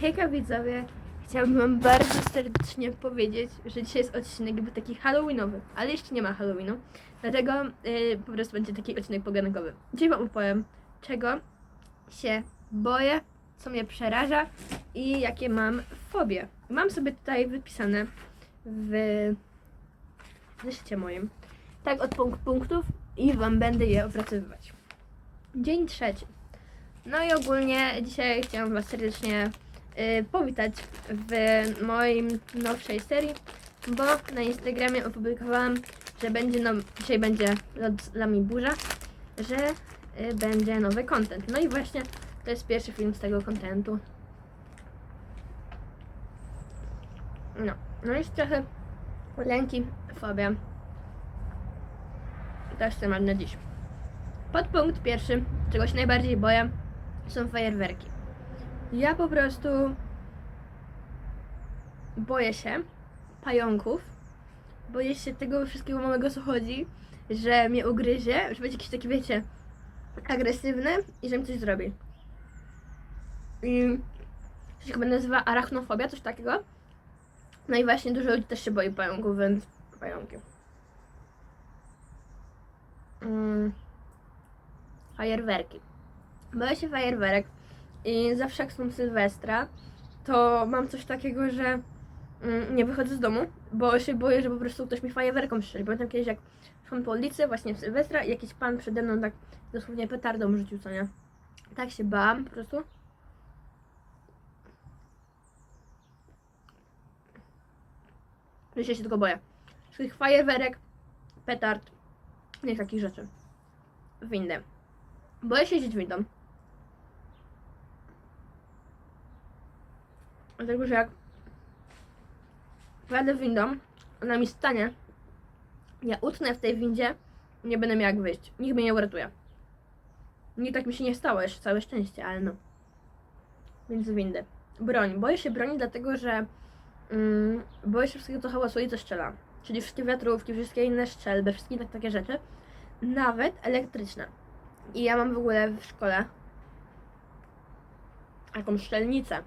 Hejka widzowie, chciałabym wam bardzo serdecznie powiedzieć, że dzisiaj jest odcinek jakby taki halloweenowy, ale jeszcze nie ma halloweenu, dlatego yy, po prostu będzie taki odcinek pogankowy. Dzisiaj wam opowiem, czego się boję, co mnie przeraża i jakie mam fobie. Mam sobie tutaj wypisane w zeszycie moim, tak od punkt punktów i wam będę je opracowywać. Dzień trzeci. No i ogólnie dzisiaj chciałam Was serdecznie powitać w moim nowszej serii, bo na Instagramie opublikowałam, że będzie no, dzisiaj będzie Lami Burza, że y, będzie nowy content. No i właśnie to jest pierwszy film z tego contentu. No, no jest trochę lęki, fobia. Jest temat na dziś. Podpunkt pierwszy, czego się najbardziej boję, są fajerwerki. Ja po prostu boję się pająków, boję się tego wszystkiego małego, co chodzi, że mnie ugryzie, że będzie jakiś taki, wiecie, agresywny i że mi coś zrobi. I to się chyba nazywa arachnofobia, coś takiego. No i właśnie dużo ludzi też się boi pająków, więc pająki. Mm. Fajerwerki. Boję się fajerwerek i zawsze jak są Sylwestra, to mam coś takiego, że mm, nie wychodzę z domu, bo się boję, że po prostu ktoś mi fajerwerką strzeli. Pamiętam kiedyś jak szłam po ulicy właśnie w Sylwestra i jakiś pan przede mną tak dosłownie petardą rzucił, co nie? Tak się bałam po prostu. Że się tylko boję. Wszystkich fajerwerek, petard, nie takich rzeczy. Windę. Boję się jeździć windą. Dlatego, że jak pojadę windą, ona mi stanie, ja utnę w tej windzie, nie będę miała jak wyjść. Nikt mnie nie uratuje. Nie tak mi się nie stało, jeszcze całe szczęście, ale no. Więc windy. Broń. Boję się broni, dlatego że mm, boję się wszystkiego, co hałasuje i co strzela. Czyli wszystkie wiatrówki, wszystkie inne strzelby, wszystkie tak, takie rzeczy. Nawet elektryczne. I ja mam w ogóle w szkole taką strzelnicę.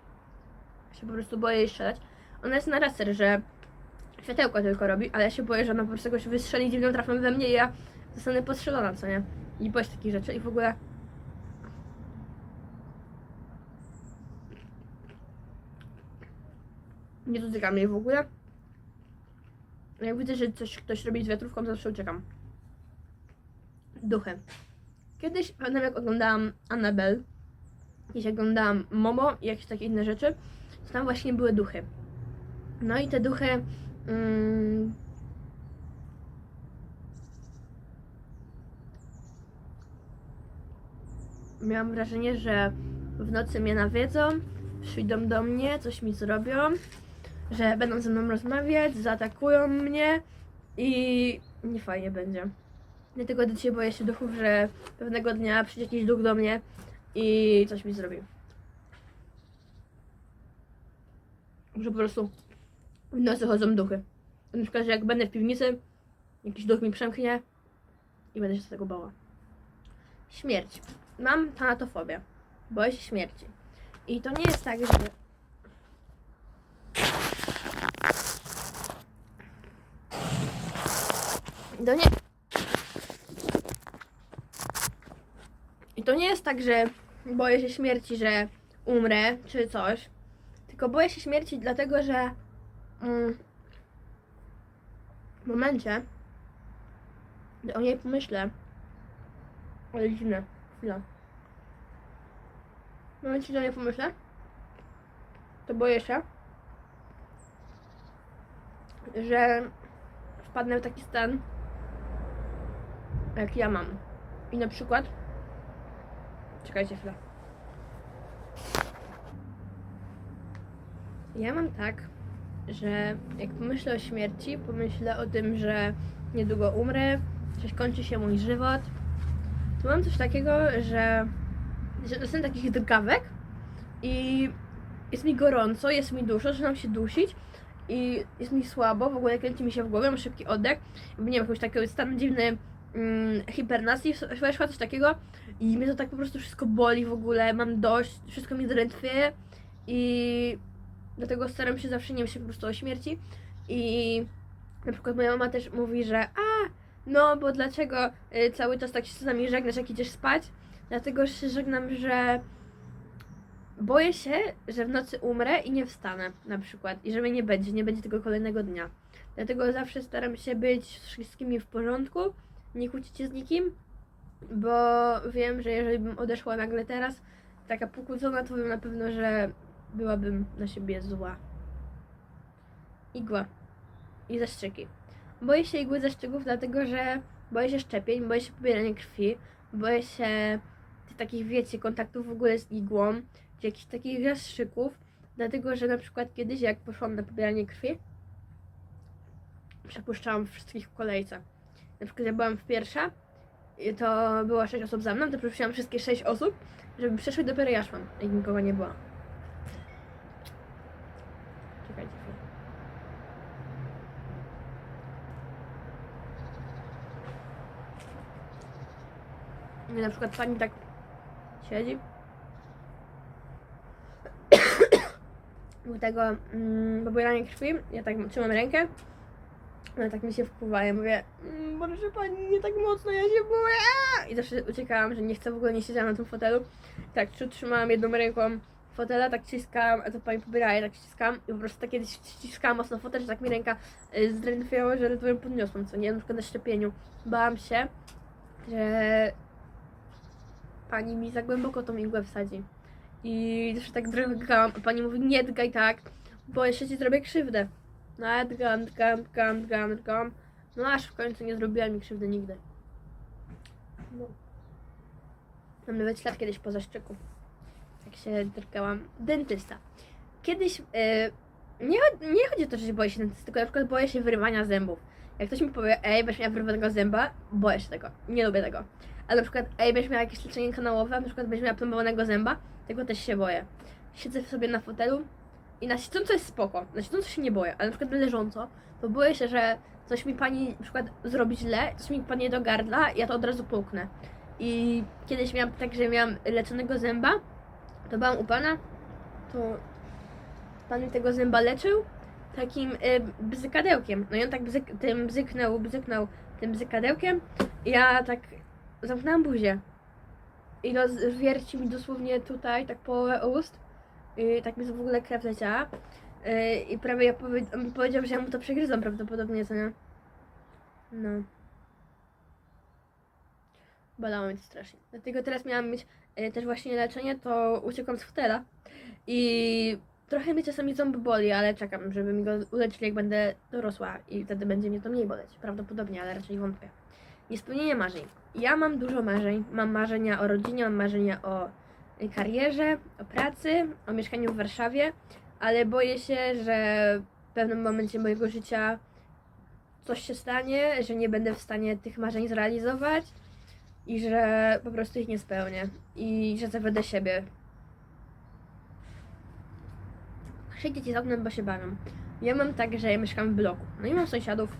Się po prostu boję jej strzelać. Ona jest na racer, że światełko tylko robi, ale ja się boję, że ona po prostu jakoś wystrzeli dziwną trafą we mnie i ja zostanę postrzelona, co nie? I boję się takich rzeczy i w ogóle... Nie dotykam jej w ogóle. Jak widzę, że coś ktoś robi z wiatrówką, zawsze uciekam. Duchy. Kiedyś, pamiętam jak oglądałam Annabelle, kiedyś oglądałam Momo i jakieś takie inne rzeczy, to tam właśnie były duchy. No i te duchy... Mm, miałam wrażenie, że w nocy mnie nawiedzą, przyjdą do mnie, coś mi zrobią, że będą ze mną rozmawiać, zaatakują mnie i nie fajnie będzie. Dlatego dzisiaj boję się duchów, że pewnego dnia przyjdzie jakiś duch do mnie i coś mi zrobi. Że po prostu w nocy chodzą duchy. Na przykład, że jak będę w piwnicy, jakiś duch mi przemknie i będę się z tego bała. Śmierć. Mam tanatofobię. Boję się śmierci. I to nie jest tak, że... To nie... I to nie jest tak, że boję się śmierci, że umrę czy coś. Tylko boję się śmierci dlatego, że mm, w momencie, gdy o niej pomyślę, ale dziwne, chwila. W momencie, gdy o niej pomyślę, to boję się, że wpadnę w taki stan, jak ja mam. I na przykład Czekajcie chwilę. Ja mam tak, że jak pomyślę o śmierci, pomyślę o tym, że niedługo umrę, że kończy się mój żywot, to mam coś takiego, że, że takich drgawek i jest mi gorąco, jest mi dużo, zaczynam się dusić i jest mi słabo, w ogóle kręci mi się w głowie, mam szybki oddech, nie wiem, jakiś taki stan dziwny mm, hipernacji, weszła coś takiego i mnie to tak po prostu wszystko boli w ogóle, mam dość, wszystko mi drętwieje I dlatego staram się zawsze nie myśleć po prostu o śmierci. I na przykład moja mama też mówi, że a, no bo dlaczego y, cały czas tak się z nami żegnasz, jak idziesz spać? Dlatego się żegnam, że boję się, że w nocy umrę i nie wstanę na przykład. I że mnie nie będzie, nie będzie tego kolejnego dnia. Dlatego zawsze staram się być z wszystkimi w porządku, nie kłócić się z nikim, bo wiem, że jeżeli bym odeszła nagle teraz, taka pokłócona, to wiem na pewno, że byłabym na siebie zła. Igła i zastrzyki. Boję się igły zastrzyków, dlatego że boję się szczepień, boję się pobierania krwi, boję się tych takich, wiecie, kontaktów w ogóle z igłą, czy jakichś takich zastrzyków, dlatego że na przykład kiedyś, jak poszłam na pobieranie krwi, przepuszczałam wszystkich w kolejce. Na przykład ja byłam w pierwsza, to było sześć osób za mną, to przepuściłam wszystkie sześć osób, żeby przeszły, dopiero ja szłam, jak nikogo nie było. Czekajcie chwilę. I na przykład pani tak siedzi. U tego mm, pobierania krwi, ja tak trzymam rękę. Ona tak mi się wpływa, ja mówię, mm, proszę pani, nie tak mocno, ja się boję. aaa!" I zawsze uciekałam, że nie chcę w ogóle, nie siedziałam na tym fotelu. Tak, trzy- trzymałam jedną ręką fotela, tak ściskałam, a to pani pobiera, ja tak ściskałam i po prostu tak kiedyś ściskałam mocno fotel, że tak mi ręka y, zdrętwiała, że ledwo ją podniosłam, co nie, na przykład na szczepieniu. Bałam się, że pani mi za głęboko tą igłę wsadzi. I zawsze tak drgałam, a pani mówi, nie dgaj tak, bo jeszcze ci zrobię krzywdę. No ale dgam, dgam, dgam, dgam, dgam. No aż w końcu nie zrobiła mi krzywdy nigdy. No. Mam nawet ślad kiedyś po zaszczyku. Jak się drgałam. Dentysta. Kiedyś, yy, nie, nie chodzi o to, że się boję się dentysty, tylko na przykład boję się wyrywania zębów. Jak ktoś mi powie, ej, będziesz miała wyrwanego zęba, boję się tego. Nie lubię tego. Ale na przykład, ej, będziesz miała jakieś leczenie kanałowe, na przykład będziesz miała plombowanego zęba, tego też się boję. Siedzę sobie na fotelu i na siedząco jest spoko, na siedząco się nie boję, ale na przykład leżąco, to boję się, że coś mi pani na przykład zrobi źle, coś mi padnie do gardla, ja to od razu połknę. I kiedyś miałam tak, że miałam leczonego zęba, to byłam u pana, to pan mi tego zęba leczył takim y, bzykadełkiem. No i on tak bzyk, tym bzyknął, bzyknął tym bzykadełkiem ja tak zamknęłam buzię. I rozwierci mi dosłownie tutaj, tak połowę ust. I tak mi w ogóle krew leciała. Yy, I prawie ja powie, powiedział, że ja mu to przegryzłam prawdopodobnie, co nie? No. Bolało mnie to strasznie. Dlatego teraz miałam mieć yy, też właśnie leczenie, to uciekłam z fotela. I trochę mnie czasami ząb boli, ale czekam, żeby mi go uleczyli, jak będę dorosła. I wtedy będzie mnie to mniej boleć. Prawdopodobnie, ale raczej wątpię. Niespełnienie marzeń. Ja mam dużo marzeń. Mam marzenia o rodzinie, mam marzenia o y, karierze, o pracy, o mieszkaniu w Warszawie, ale boję się, że w pewnym momencie mojego życia coś się stanie, że nie będę w stanie tych marzeń zrealizować i że po prostu ich nie spełnię i że zawiodę siebie. Trzy dzieci z oknem, bo się bawią. Ja mam tak, że ja mieszkam w bloku. No i mam sąsiadów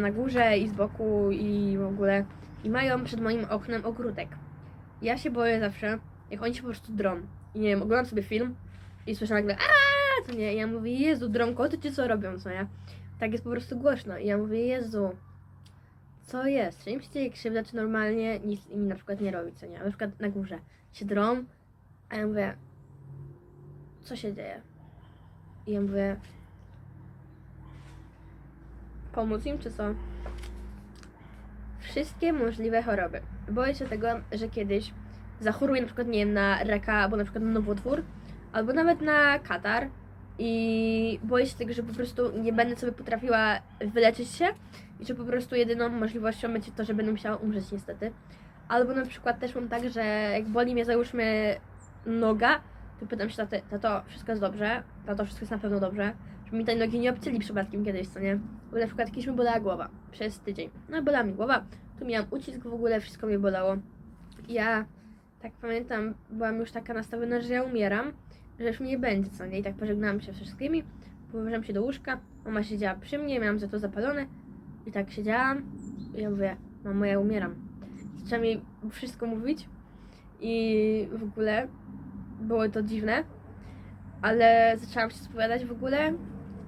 na górze i z boku i w ogóle. I mają przed moim oknem ogródek. Ja się boję zawsze, jak oni się po prostu drą. I nie wiem, oglądam sobie film i słyszę nagle aaa, to nie, I ja mówię, Jezu, drą koty, czy co robią, co nie? Tak jest po prostu głośno. I ja mówię, Jezu, co jest? Czy im się dzieje krzywda, czy normalnie nic im na przykład nie robi, co nie? Na przykład na górze się drą, a ja mówię, co się dzieje? I ja mówię, pomóc im, czy co? Wszystkie możliwe choroby. Boję się tego, że kiedyś zachoruję na przykład, nie wiem, na raka, albo na przykład na nowotwór, albo nawet na katar i boję się tego, że po prostu nie będę sobie potrafiła wyleczyć się i że po prostu jedyną możliwością będzie to, że będę musiała umrzeć niestety. Albo na przykład też mam tak, że jak boli mnie załóżmy noga, to pytam się taty, tato, wszystko jest dobrze? Tato, wszystko jest na pewno dobrze? Mi tej nogi nie obcięli przypadkiem kiedyś, co nie? Bo na przykład kiedyś mi bolała głowa przez tydzień. No bolała mi głowa, tu miałam ucisk w ogóle, wszystko mnie bolało. Ja, tak pamiętam, byłam już taka nastawiona, że ja umieram, że już mnie nie będzie, co nie? I tak pożegnałam się ze wszystkimi, położyłam się do łóżka, mama siedziała przy mnie, miałam za to zapalone i tak siedziałam i ja mówię, mamo, ja umieram. Zaczęłam jej wszystko mówić i w ogóle było to dziwne. ale zaczęłam się spowiadać w ogóle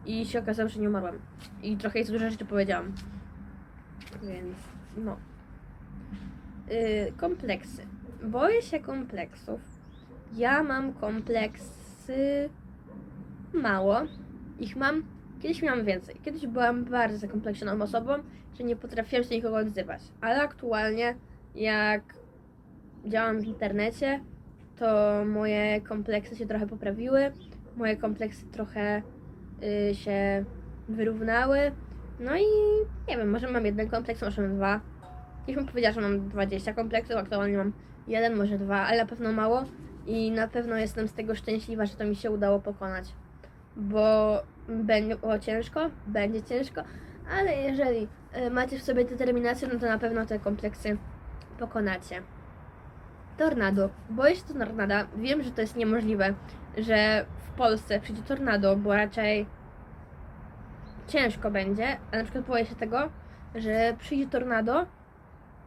i się okazało, że nie umarłam. I trochę jest dużo rzeczy powiedziałam. Więc no. Yy, kompleksy. Boję się kompleksów. Ja mam kompleksy mało. Ich mam. Kiedyś miałam więcej. Kiedyś byłam bardzo zakompleksioną osobą, że nie potrafiłam się nikogo odzywać. Ale aktualnie, jak działam w internecie, to moje kompleksy się trochę poprawiły. Moje kompleksy trochę się wyrównały. No i nie wiem, może mam jeden kompleks, może mam dwa. Kiedyś bym powiedziała, że mam 20 kompleksów, aktualnie mam jeden, może dwa, ale na pewno mało. I na pewno jestem z tego szczęśliwa, że to mi się udało pokonać. Bo będzie ciężko, będzie ciężko, ale jeżeli y, macie w sobie determinację, no to na pewno te kompleksy pokonacie. Tornado. Boję się tornada. Wiem, że to jest niemożliwe, że w Polsce przyjdzie tornado, bo raczej ciężko będzie. A na przykład boję się tego, że przyjdzie tornado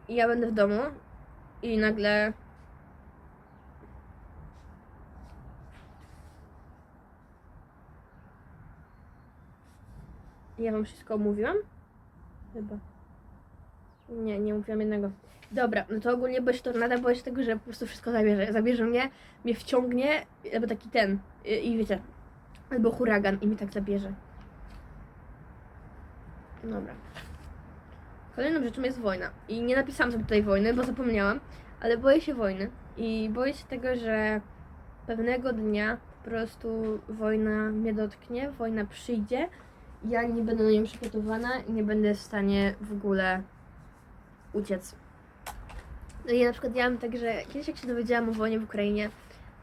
i ja będę w domu i nagle Ja wam wszystko omówiłam? Chyba. Nie, nie mówiłam jednego. Dobra, no to ogólnie boję się tornada, boję się tego, że po prostu wszystko zabierze. Zabierze mnie, mnie wciągnie, albo taki ten, i, i wiecie, albo huragan i mi tak zabierze. Dobra. Kolejną rzeczą jest wojna. I nie napisałam sobie tutaj wojny, bo zapomniałam, ale boję się wojny. I boję się tego, że pewnego dnia po prostu wojna mnie dotknie, wojna przyjdzie, ja nie będę na nią przygotowana i nie będę w stanie w ogóle uciec. No i na przykład ja mam tak, że kiedyś jak się dowiedziałam o wojnie w Ukrainie,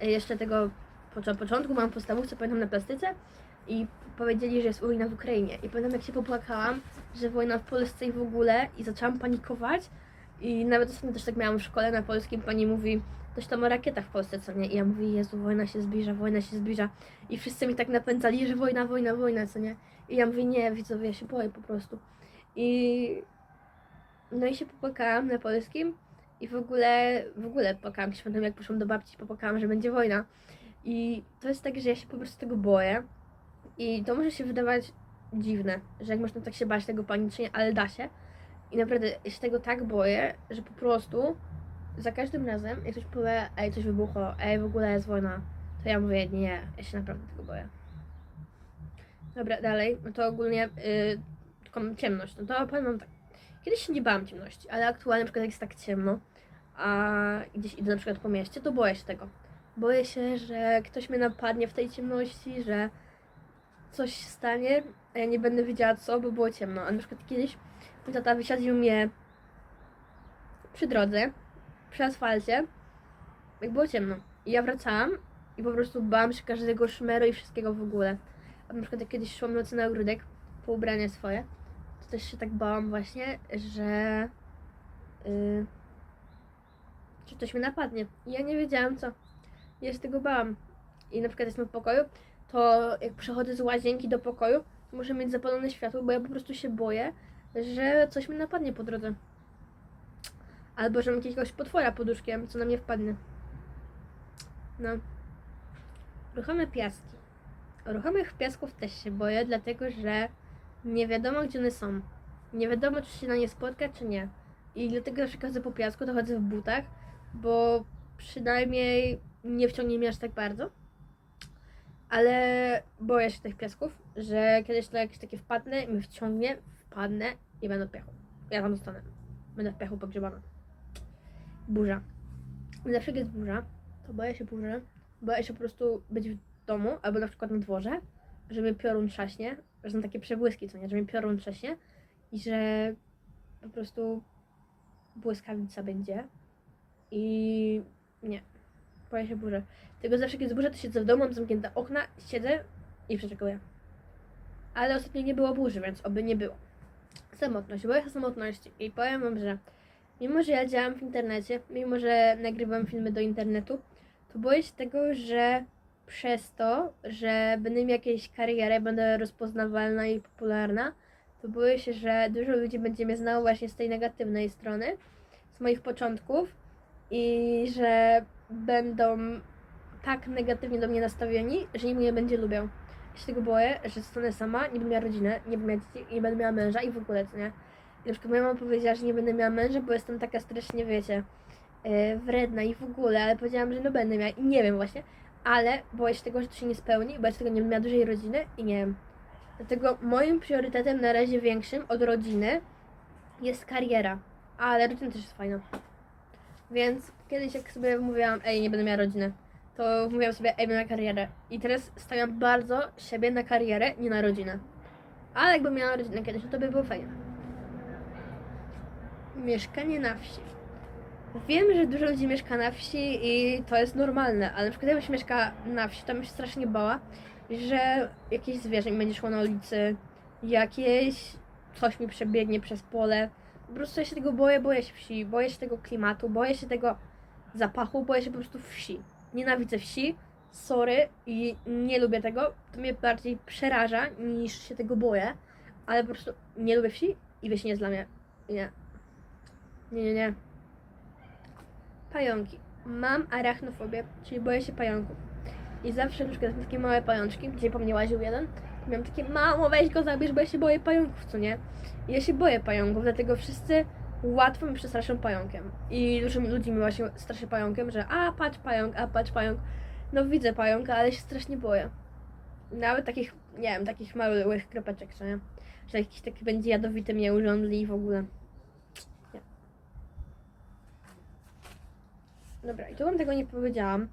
e, jeszcze tego po początku mam podstawówce, pamiętam na plastyce i powiedzieli, że jest wojna w Ukrainie. I pamiętam jak się popłakałam, że wojna w Polsce i w ogóle i zaczęłam panikować i nawet ostatnio też tak miałam w szkole na polskim, pani mówi coś tam o rakietach w Polsce, co nie? I ja mówię, Jezu, wojna się zbliża, wojna się zbliża. I wszyscy mi tak napędzali, że wojna, wojna, wojna, co nie? I ja mówię, nie, widzowie, ja się boję po prostu. I no i się popłakałam na polskim i w ogóle, w ogóle płakałam się potem, jak poszłam do babci, popłakałam, że będzie wojna. I to jest tak, że ja się po prostu tego boję. I to może się wydawać dziwne, że jak można tak się bać tego panicznie, ale da się. I naprawdę ja się tego tak boję, że po prostu za każdym razem, jak ktoś powie, ej, coś wybuchło, ej, w ogóle jest wojna, to ja mówię, nie, ja się naprawdę tego boję. Dobra, dalej, no to ogólnie yy, ciemność, no to powiem wam tak. Kiedyś się nie bałam ciemności, ale aktualnie na przykład jak jest tak ciemno, a gdzieś idę na przykład po mieście, to boję się tego. Boję się, że ktoś mnie napadnie w tej ciemności, że coś się stanie, a ja nie będę wiedziała co, bo było ciemno. A na przykład kiedyś mój tata wysadził mnie przy drodze, przy asfalcie, jak było ciemno. I ja wracałam i po prostu bałam się każdego szmeru i wszystkiego w ogóle. A na przykład jak kiedyś szłam nocy na ogródek po ubrania swoje, też się tak bałam właśnie, że yy, że ktoś mnie napadnie. Ja nie wiedziałam co. Ja się tego bałam. I na przykład jestem w pokoju, to jak przechodzę z łazienki do pokoju, to muszę mieć zapalone światło, bo ja po prostu się boję, że coś mi napadnie po drodze. Albo że mam jakiegoś potwora pod łóżkiem, co na mnie wpadnie. No. Ruchome piaski. Ruchomych piasków też się boję, dlatego że nie wiadomo gdzie one są. Nie wiadomo czy się na nie spotka, czy nie. I dlatego jak chodzę po piasku, to chodzę w butach, bo przynajmniej nie wciągnie mnie aż tak bardzo. Ale boję się tych piasków, że kiedyś to jakieś takie wpadnę i mnie wciągnie, wpadnę i będę w piachu. Ja tam zostanę. Będę w piachu pogrzebana. Burza. Zawsze jak jest burza, to boję się burzy. Boję się po prostu być w domu albo na przykład na dworze, że piorun trzaśnie, że są takie przebłyski, co nie, że mnie piorun trzaśnie i że po prostu błyskawica będzie i nie, boję się burzy. Tylko zawsze, kiedy jest burza, to siedzę w domu, mam zamknięte okna, siedzę i przeczekuję. Ale ostatnio nie było burzy, więc oby nie było. Samotność, boję się samotności i powiem wam, że mimo, że ja działam w internecie, mimo, że nagrywam filmy do internetu, to boję się tego, że przez to, że będę miała jakieś karierę, będę rozpoznawalna i popularna, to boję się, że dużo ludzi będzie mnie znało właśnie z tej negatywnej strony, z moich początków i że będą tak negatywnie do mnie nastawieni, że nikt mnie nie będzie lubiał. Ja się tego boję, że zostanę sama, nie będę miała rodziny, nie będę miała dzieci, nie będę miała męża i w ogóle, co nie? I na przykład moja mama powiedziała, że nie będę miała męża, bo jestem taka strasznie, wiecie, yy, wredna i w ogóle, ale powiedziałam, że no będę miała i nie wiem właśnie, ale boję się tego, że to się nie spełni, boję się tego, nie będę miała dużej rodziny i nie wiem. Dlatego moim priorytetem na razie większym od rodziny jest kariera, ale rodzina też jest fajna. Więc kiedyś jak sobie mówiłam, ej, nie będę miała rodziny, to mówiłam sobie, ej, będę miała karierę. I teraz stawiam bardzo siebie na karierę, nie na rodzinę. Ale jakbym miała rodzinę kiedyś, to by było fajnie. Mieszkanie na wsi. Wiem, że dużo ludzi mieszka na wsi i to jest normalne, ale na przykład jakbyś mieszka na wsi, to bym się strasznie bała, że jakieś zwierzę mi będzie szło na ulicy, jakieś coś mi przebiegnie przez pole. Po prostu ja się tego boję, boję się wsi, boję się tego klimatu, boję się tego zapachu, boję się po prostu wsi. Nienawidzę wsi, sorry i nie lubię tego. To mnie bardziej przeraża niż się tego boję, ale po prostu nie lubię wsi i wieś nie jest dla mnie. Nie. Nie, nie, nie. Pająki. Mam arachnofobię, czyli boję się pająków. I zawsze na przykład takie małe pajączki, gdzie po mnie łaził jeden, to miałam takie, mamo weź go zabierz, bo ja się boję pająków, co nie? I ja się boję pająków, dlatego wszyscy łatwo mi przestraszą pająkiem. I dużo ludzi mi właśnie straszy pająkiem, że a patrz pająk, a patrz pająk. No widzę pająka, ale się strasznie boję. Nawet takich, nie wiem, takich małych kropeczek, co nie? Że jakiś taki będzie jadowity mnie urządli i w ogóle. Dobra, i tu wam tego nie powiedziałam,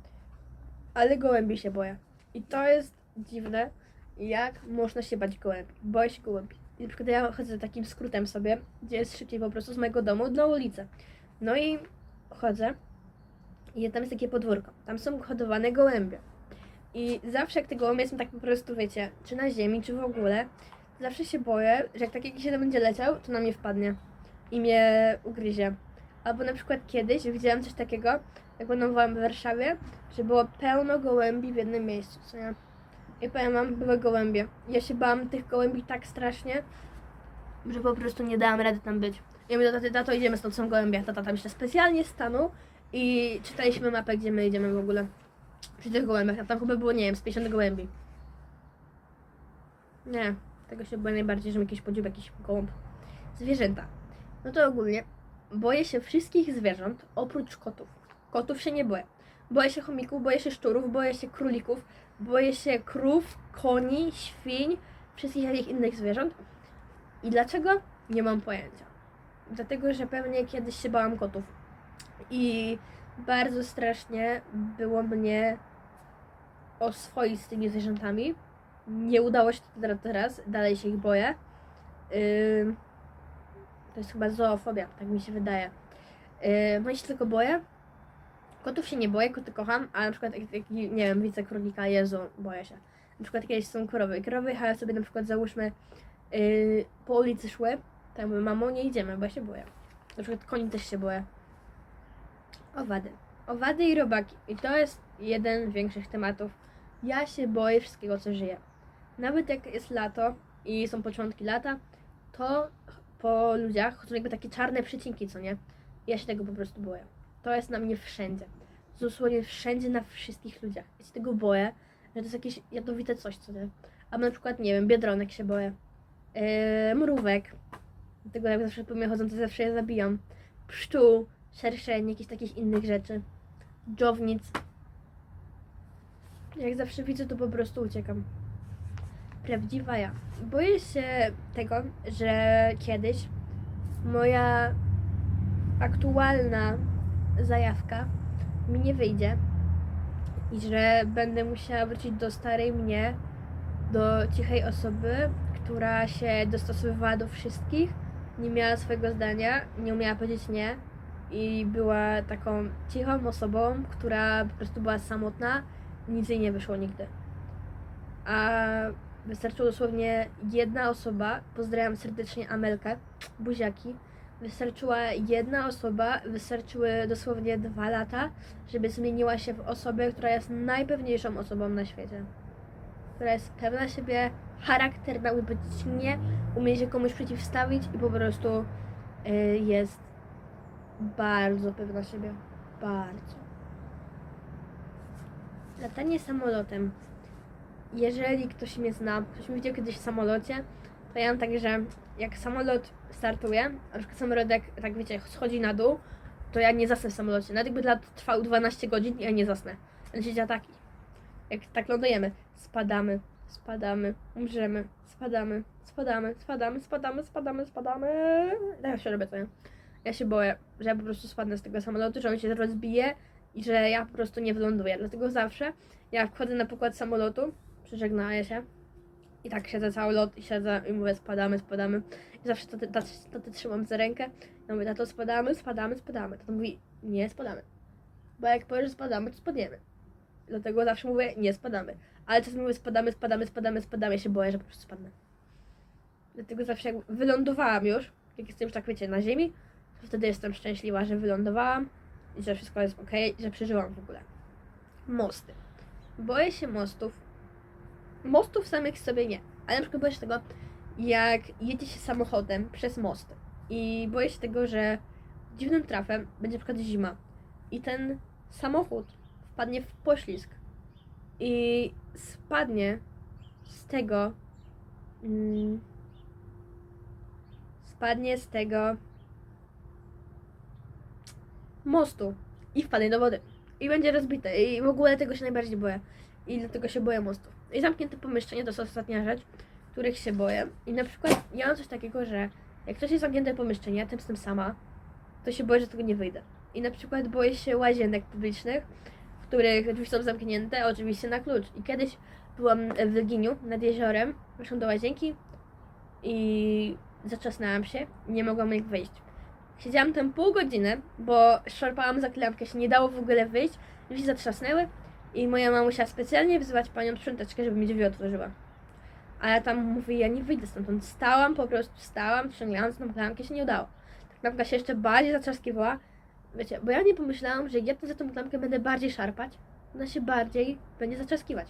ale gołębi się boję. I to jest dziwne, jak można się bać gołębi. Boję się gołębi. I na przykład ja chodzę takim skrótem sobie, gdzie jest szybciej po prostu z mojego domu na ulicę. No i chodzę i tam jest takie podwórko. Tam są hodowane gołębie. I zawsze jak te gołębie są tak po prostu, wiecie, czy na ziemi, czy w ogóle, zawsze się boję, że jak taki jakiś jeden będzie leciał, to na mnie wpadnie i mnie ugryzie. Albo na przykład kiedyś widziałam coś takiego, jak lądowałam w Warszawie, że było pełno gołębi w jednym miejscu, co nie? I powiem wam, były gołębie. Ja się bałam tych gołębi tak strasznie, że po prostu nie dałam rady tam być. Ja mówię do taty, tato, idziemy stąd, są gołębie. Tata tam jeszcze specjalnie stanął i czytaliśmy mapę, gdzie my idziemy w ogóle. Przy tych gołębiach, a tam chyba było, nie wiem, z 50 gołębi. Nie, tego się boję najbardziej, że jakiś podziób, jakiś gołąb. Zwierzęta. No to ogólnie boję się wszystkich zwierząt, oprócz kotów. Kotów się nie boję. Boję się chomików, boję się szczurów, boję się królików, boję się krów, koni, świń, wszystkich jakich innych zwierząt. I dlaczego? Nie mam pojęcia. Dlatego, że pewnie kiedyś się bałam kotów. I bardzo strasznie było mnie oswoić z tymi zwierzętami. Nie udało się to teraz, dalej się ich boję. Ym, to jest chyba zoofobia, tak mi się wydaje. Yy, no i się tylko boję. Kotów się nie boję, koty kocham, ale na przykład jak, jak, nie wiem, widzę królika, Jezu, boję się. Na przykład kiedyś są krowy. Krowy jechały sobie na przykład załóżmy yy, po ulicy szły, tak mówię, mamo nie idziemy, bo ja się boję. Na przykład koni też się boję. Owady. Owady i robaki. I to jest jeden z większych tematów. Ja się boję wszystkiego, co żyje. Nawet jak jest lato i są początki lata, to po ludziach chodzą jakby takie czarne przycinki, co nie? Ja się tego po prostu boję. To jest na mnie wszędzie. Dosłownie wszędzie, na wszystkich ludziach. Ja się tego boję, że to jest jakieś jadowite coś, co nie? Albo na przykład, nie wiem, biedronek się boję. Yy, mrówek. Dlatego jak zawsze po mnie chodzą, to zawsze je zabijam. Pszczół, szerszeń, jakichś takich innych rzeczy. Dżownic. Jak zawsze widzę, to po prostu uciekam. Prawdziwa ja. Boję się tego, że kiedyś moja aktualna zajawka mi nie wyjdzie i że będę musiała wrócić do starej mnie, do cichej osoby, która się dostosowywała do wszystkich, nie miała swojego zdania, nie umiała powiedzieć nie i była taką cichą osobą, która po prostu była samotna, nic jej nie wyszło nigdy. A wystarczyło dosłownie jedna osoba, pozdrawiam serdecznie Amelkę, buziaki, wystarczyła jedna osoba, wystarczyły dosłownie dwa lata, żeby zmieniła się w osobę, która jest najpewniejszą osobą na świecie. Która jest pewna siebie, charakterna, umie powiedzieć nie, umie się komuś przeciwstawić i po prostu y, jest bardzo pewna siebie. Bardzo. latanie samolotem. Jeżeli ktoś mnie zna, ktoś mnie widział kiedyś w samolocie, to ja mam tak, że jak samolot startuje, a na przykład samolot tak wiecie, schodzi na dół, to ja nie zasnę w samolocie. Nawet jakby lat trwał 12 godzin, ja nie zasnę. Będzie działa taki. Jak tak lądujemy, spadamy, spadamy, umrzemy, spadamy, spadamy, spadamy, spadamy, spadamy, spadamy. Ja się robię to, nie? Ja się boję, że ja po prostu spadnę z tego samolotu, że on się rozbije i że ja po prostu nie wyląduję. Dlatego zawsze, jak wchodzę na pokład samolotu, przeżegnaję się i tak siedzę cały lot i siedzę i mówię spadamy, spadamy. I zawsze to, to, to trzymam za rękę. Ja mówię, tato spadamy, spadamy, spadamy. To mówi, nie spadamy. Bo jak powiesz, że spadamy, to spadniemy. Dlatego zawsze mówię, nie spadamy. Ale czasem mówię, spadamy, spadamy, spadamy, spadamy. Ja się boję, że po prostu spadnę. Dlatego zawsze jak wylądowałam już, jak jestem już tak wiecie, na ziemi, to wtedy jestem szczęśliwa, że wylądowałam i że wszystko jest ok, że przeżyłam w ogóle. Mosty. Boję się mostów. Mostów samych sobie nie. Ale na przykład boję się tego, jak jedzie się samochodem przez most. I boję się tego, że dziwnym trafem będzie na przykład zima. I ten samochód wpadnie w poślizg. I spadnie z tego. Mm, spadnie z tego mostu i wpadnie do wody. I będzie rozbite. I w ogóle tego się najbardziej boję. I dlatego się boję mostów. I zamknięte pomieszczenie to jest ostatnia rzecz, których się boję. I na przykład ja mam coś takiego, że jak ktoś jest zamknięte pomieszczenie, ja tym jestem sama, to się boję, że tego nie wyjdę. I na przykład boję się łazienek publicznych, w których drzwi są zamknięte, oczywiście na klucz. I kiedyś byłam w Leginiu nad jeziorem, weszłam do łazienki i zatrzasnęłam się, nie mogłam jak wyjść. Siedziałam tam pół godziny, bo szarpałam za klamkę, się nie dało w ogóle wyjść, drzwi zatrzasnęły i moja mama musiała specjalnie wzywać panią sprzątaczkę, żeby mi drzwi otworzyła. A ja tam mówię, ja nie wyjdę stamtąd. Stałam, po prostu stałam, ciągnęłam tą klamkę, się nie udało. Ta klamka się jeszcze bardziej zatrzaskiwała. Wiecie, bo ja nie pomyślałam, że jak za tą klamkę będę bardziej szarpać, ona się bardziej będzie zatrzaskiwać.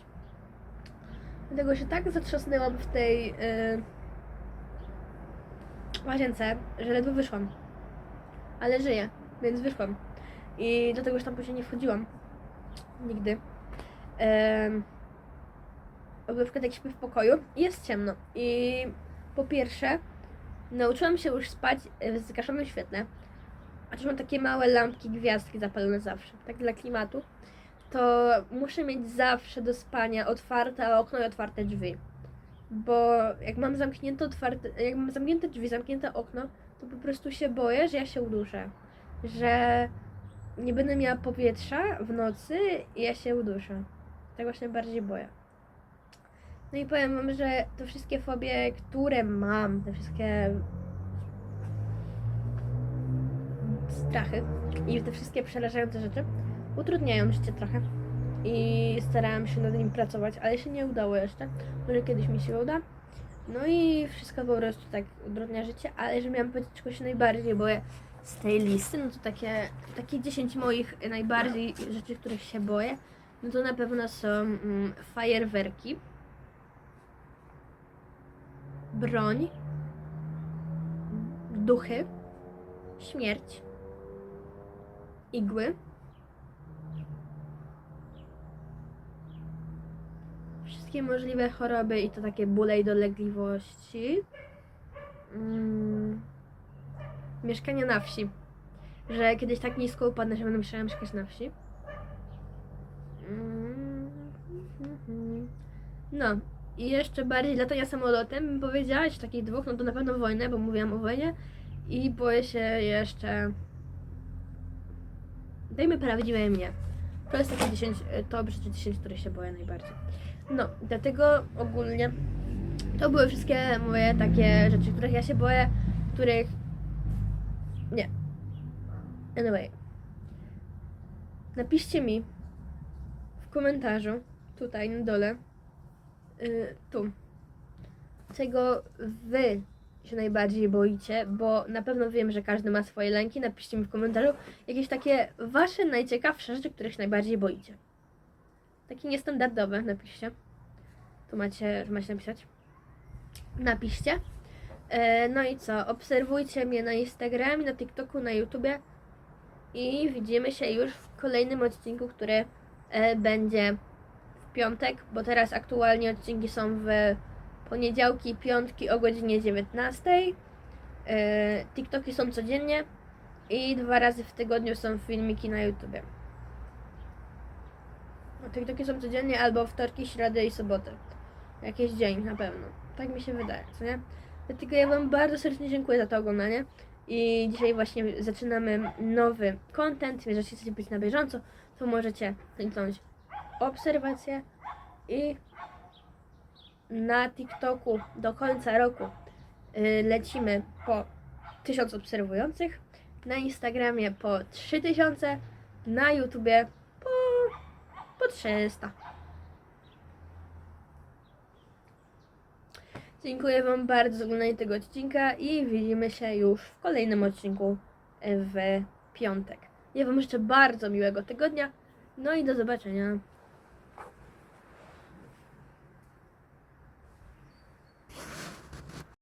Dlatego się tak zatrzasnęłam w tej yy, łazience, że ledwo wyszłam. Ale żyję, więc wyszłam. I dlatego już tam później nie wchodziłam. Nigdy. Przykład jak śpię w pokoju jest ciemno. I po pierwsze, nauczyłam się już spać w zgaszonym świetle. A też mam takie małe lampki, gwiazdki zapalone zawsze, tak dla klimatu. To muszę mieć zawsze do spania otwarte okno i otwarte drzwi. Bo jak mam zamknięte otwarte, jak mam zamknięte drzwi, zamknięte okno, to po prostu się boję, że ja się uduszę. Że nie będę miała powietrza w nocy i ja się uduszę. Tego się najbardziej boję. No i powiem wam, że te wszystkie fobie, które mam, te wszystkie strachy i te wszystkie przerażające rzeczy utrudniają życie trochę. I starałam się nad nim pracować, ale się nie udało jeszcze. Może kiedyś mi się uda. No i wszystko po prostu tak utrudnia życie, ale że miałam powiedzieć, czego się najbardziej boję z tej listy, no to takie, takie 10 moich najbardziej rzeczy, których się boję, no to na pewno są mm, fajerwerki, broń, duchy, śmierć, igły, wszystkie możliwe choroby i to takie bóle i dolegliwości. Mm, mieszkania na wsi. Że kiedyś tak nisko upadnę, że będę musiała mieszkać na wsi. Mm, No, i jeszcze bardziej latania samolotem bym powiedziała, jeśli takich dwóch, no to na pewno wojnę, bo mówiłam o wojnie. I boję się jeszcze. Dajmy prawdziwe mnie. To jest takie 10, e, top rzeczy 10, które się boję najbardziej. No, dlatego ogólnie to były wszystkie moje takie rzeczy, których ja się boję, których. Nie. Anyway. Napiszcie mi w komentarzu, tutaj na dole, yy, tu, czego wy się najbardziej boicie, bo na pewno wiem, że każdy ma swoje lęki. Napiszcie mi w komentarzu jakieś takie wasze najciekawsze rzeczy, których się najbardziej boicie. Takie niestandardowe, napiszcie. Tu macie, macie napisać. Napiszcie. E, no i co? Obserwujcie mnie na Instagramie, na TikToku, na YouTubie. I widzimy się już w kolejnym odcinku, który e, będzie piątek, bo teraz aktualnie odcinki są w poniedziałki, piątki o godzinie 19. E, TikToki są codziennie i dwa razy w tygodniu są filmiki na YouTubie. No, TikToki są codziennie albo wtorki, środy i soboty. Jakiś dzień na pewno. Tak mi się wydaje, co nie? Dlatego ja Wam bardzo serdecznie dziękuję za to oglądanie. I dzisiaj właśnie zaczynamy nowy content. Jeżeli chcecie być na bieżąco, to możecie kliknąć obserwację i na TikToku do końca roku y, lecimy po 1000 obserwujących, na Instagramie po 3000, na YouTubie po, po 300. Dziękuję Wam bardzo za oglądanie tego odcinka i widzimy się już w kolejnym odcinku w piątek. Ja Wam życzę bardzo miłego tygodnia, no i do zobaczenia.